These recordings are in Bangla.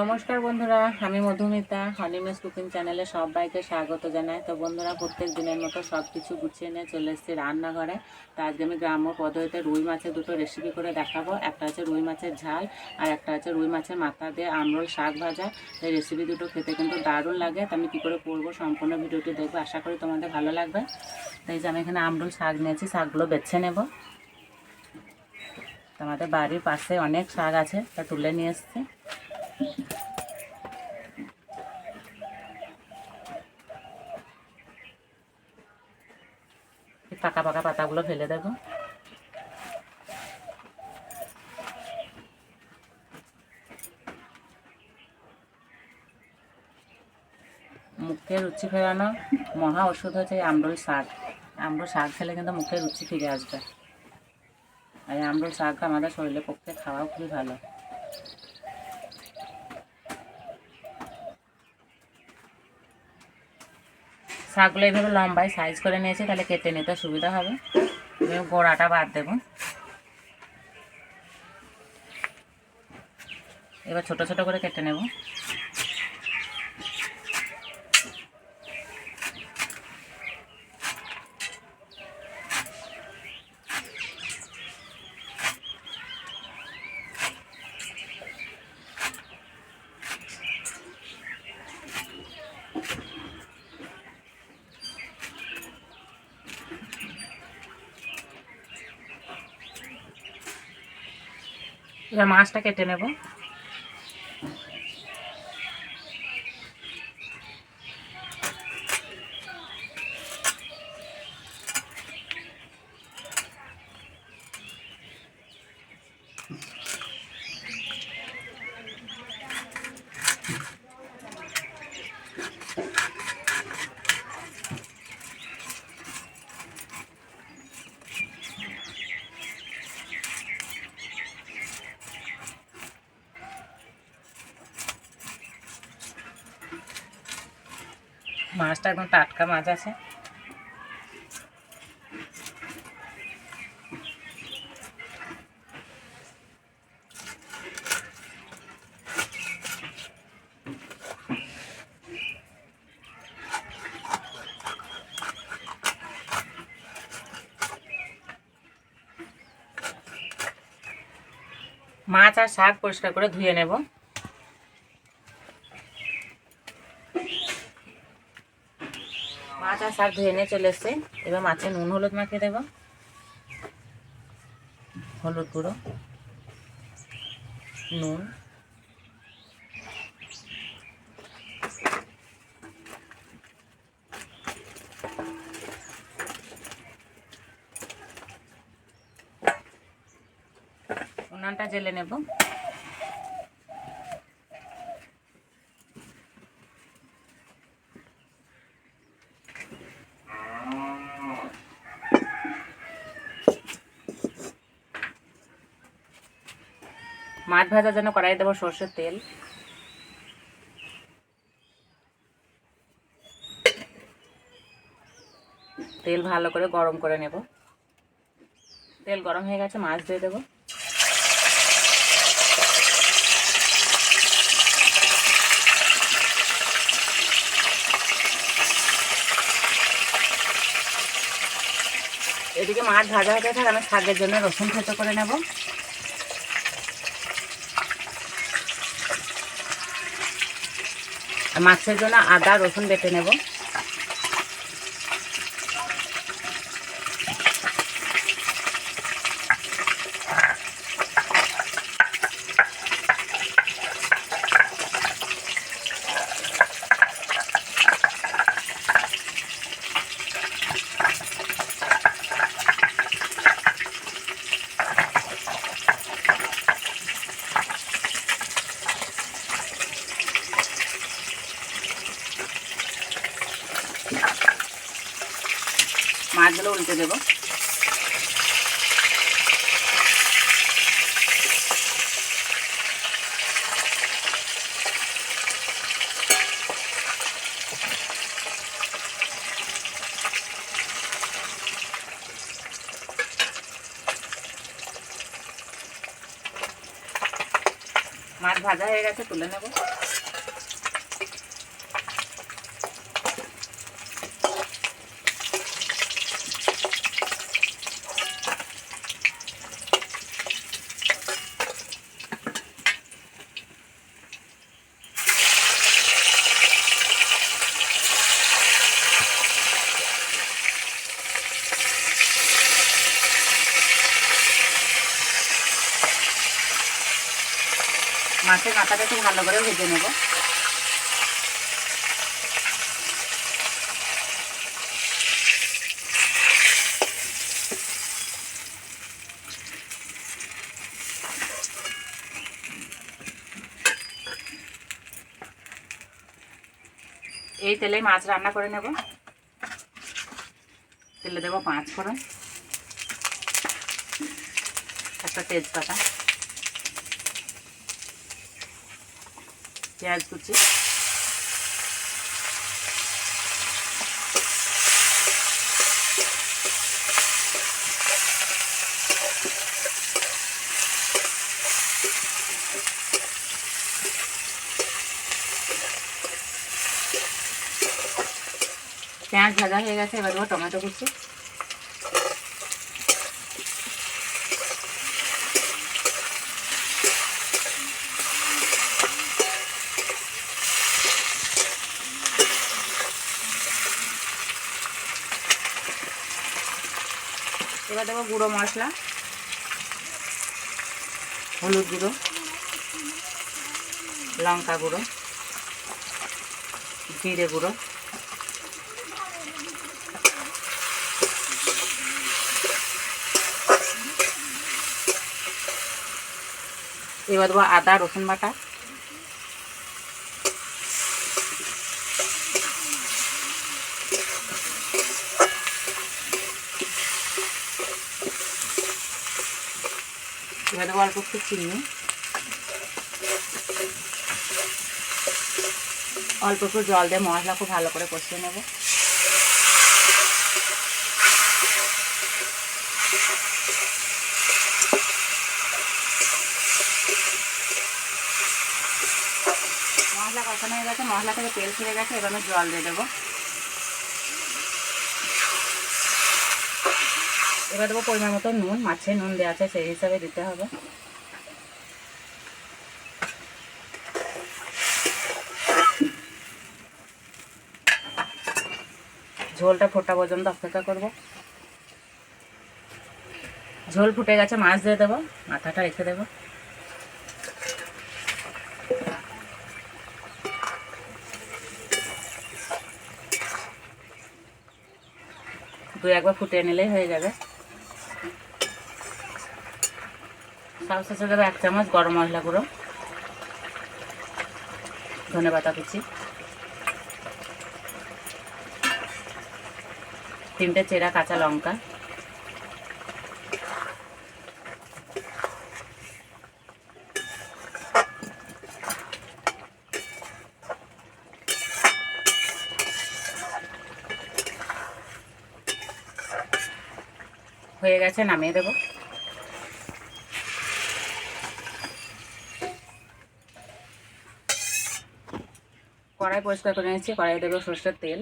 নমস্কার বন্ধুরা, আমি মধুমিতা হনিমেস কুকিং চ্যানেলে সবাইকে স্বাগত জানাই। তো বন্ধুরা, প্রত্যেক দিনের মতো সব কিছু গুছিয়ে নিয়ে চলে এসেছি রান্নাঘরে। তো আজকে আমি গ্রাম্য পদ্ধতিতে রুই মাছের দুটো রেসিপি করে দেখাবো। একটা হচ্ছে রুই মাছের ঝাল আর একটা হচ্ছে রুই মাছের মাথা দিয়ে আমরোল শাক ভাজা। এই রেসিপি দুটো খেতে কিন্তু দারুণ লাগে। তো আমি কী করে করব সম্পূর্ণ ভিডিওটি দেখব। আশা করি তোমাদের ভালো লাগবে। তো এই যে আমি এখানে আমরোল শাক নিয়েছি, শাকগুলো বেছে নেব। তো আমাদের বাড়ির পাশে অনেক শাক আছে, তা তুলে নিয়ে এসছি। পাকা পাকা পাতাগুলো ফেলে দেবো। মুখে রুচি ফেরানো মহা ওষুধ হচ্ছে আমরুল শাক। আমরুল শাক খেলে কিন্তু মুখে রুচি ফিরে আসবে। আর আমরুল শাক আমাদের শরীরের পক্ষে খাওয়াও খুবই ভালো। শাকগুলো এইভাবে লম্বায় সাইজ করে নিয়েছি, তাহলে কেটে নিতে সুবিধা হবে। গোড়াটা বাদ দেব। এবার ছোট ছোট করে কেটে নেব। এবার মাছটা কেটে নেব। মাছটা একদম টাটকা মাছ আছে। মাছ আর শাক পরিষ্কার করে ধুয়ে নেব। মাছ আর শাক ধুয়ে নিয়ে চলে এসছে। এবার মাছে নুন, হলুদ মাখিয়ে দেবো। হলুদ গুঁড়ো, নুন। উনানটা জেলে নেব। মাছ ভাজার জন্য কড়াই দেবো সর্ষের তেল। তেল ভালো করে গরম করে নেব। তেল গরম হয়ে গেছে, মাছ দিয়ে দেবো। এদিকে মাছ ভাজা হতে থাক আমি শাকের জন্য রসুন থেতো করে নেব। মাছের জন্য আদা রসুন বেটে নেব। মাছগুলো উল্টে দেবো। মাছ ভাজা হয়ে গেছে তুলে নেব। মাছের মাথাটা একটু ভালো করে ভেজে নেব। এই তেলে মাছ রান্না করে নেব। তেলে দেবো পাঁচ ফোড়ন একটা তেজপাতা। পেঁয়াজ কুচি পেঁয়াজ ভাজা হয়ে গেছে এবার দেবো টমেটো কুচি। এবার দেবো গুঁড়ো মশলা। হলুদ গুঁড়ো, লঙ্কা গুঁড়ো, জিরে গুঁড়ো। এবার দেবো আদা, রসুন বাটা। এবার অল্প একটু চিনি। অল্প একটু জল দিয়ে মশলা খুব ভালো করে কষিয়ে নেব। মশলা কষানো হয়ে গেছে, মশলা থেকে তেল ছেড়ে গেছে, এবার জল দিয়ে দেবো। এবার দেবো পরিমাণ মতো নুন, মাছে নুন দেওয়া আছে, সেই হিসাবে দিতে হবে। ঝোলটা ফোটা পর্যন্ত অপেক্ষা করব। ঝোল ফুটে গেছে, মাছ দিয়ে দেবো, মাথাটা রেখে দেবো। দু একবার ফুটিয়ে নিলেই হয়ে যাবে। সব দেবো এক চামচ গরম মশলা গুঁড়ো। ধনে পাতা কুচি। তিনটে চেরা কাঁচা লঙ্কা। হয়ে গেছে, নামিয়ে দেবো। কড়াই পরিষ্কার করে নিয়েছি কড়াই দেবো সর্ষের তেল।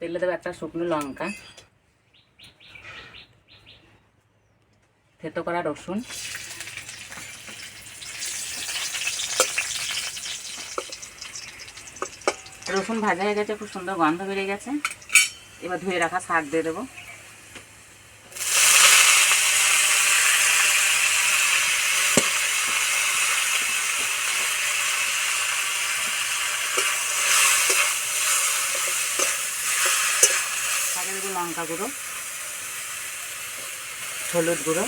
তেলে দেবো একটা শুকনো লঙ্কা, থেতো করা রসুন। রসুন ভাজা হয়ে গেছে, খুব সুন্দর গন্ধ বেরিয়ে গেছে। এবার ধুয়ে রাখা শাক দিয়ে দেবো শাকে দেবো লঙ্কা গুঁড়ো, হলুদ গুঁড়ো,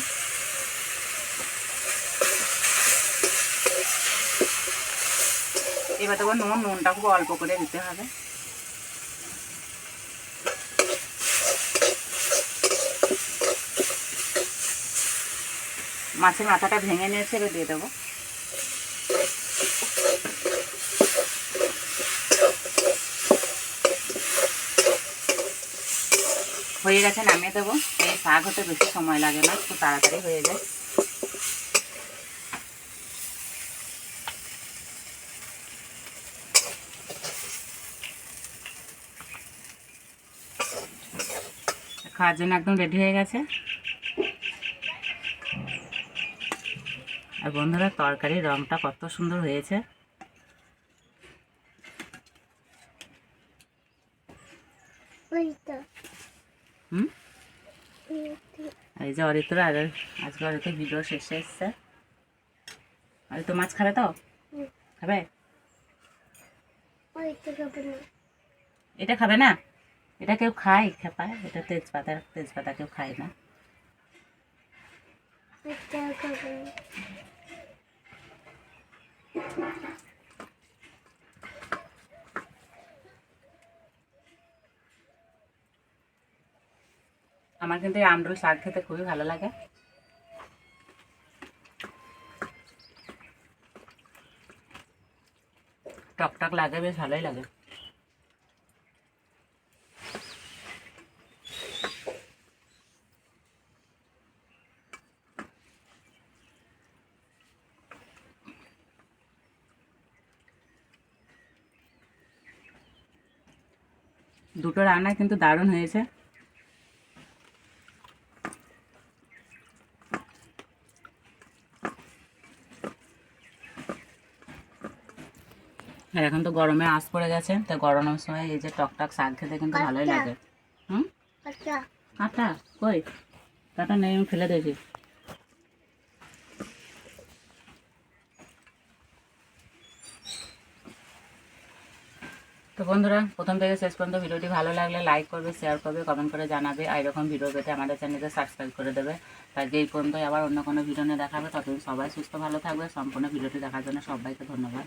এবার দেবো নুন, নুনটা খুব অল্প করে দিতে হবে। মাছের মাথাটা ভেঙে নিয়েছে, এবার দিয়ে দেবো। হয়ে গেছে, নামিয়ে দেবো। এই শাক হতে বেশি সময় লাগে না খুব তাড়াতাড়ি হয়ে যায়। খাওয়ার জন্য একদম রেডি হয়ে গেছে। আর বন্ধুরা, তরকারির রংটা কত সুন্দর হয়েছে। হুম? এই যে অরিত্র আর আজকে অরিত্র ভিডিও শেষে এসছে। অরিত্র মাছ খাবে তো? খাবে? তো। এটা খাবে না? এটা কেউ খায় খেপা এটা তেজপাতা তেজপাতা কেউ খায় না। খাব আমার কিন্তু এই আমরুল শাক খেতে খুবই ভালো লাগে। টক টক লাগে, বেশ ভালোই লাগে। দুটো রান্না কিন্তু দারুণ হয়েছে। আর এখন তো গরমে আঁশ পড়ে গেছে তো গরমের সময় এই যে টকটক শাক খেতে কিন্তু ভালোই লাগে। হুম? আচ্ছা। কাঁটা কই? কাঁটা নেই আমি ফেলে দিয়েছি। তো বন্ধুরা প্রথম থেকে শেষ পর্যন্ত ভিডিওটি ভালো লাগলে লাইক করবে শেয়ার করবে কমেন্ট করে জানাবে আর এরকম ভিডিও পেতে আমাদের চ্যানেলকে সাবস্ক্রাইব করে দেবে। তাই এই পর্যন্তই আবার অন্য কোনো ভিডিও নিয়ে দেখাবে ততদিন সবাই সুস্থ ভালো থাকবে। সম্পূর্ণ ভিডিওটি দেখার জন্য সবাইকে ধন্যবাদ।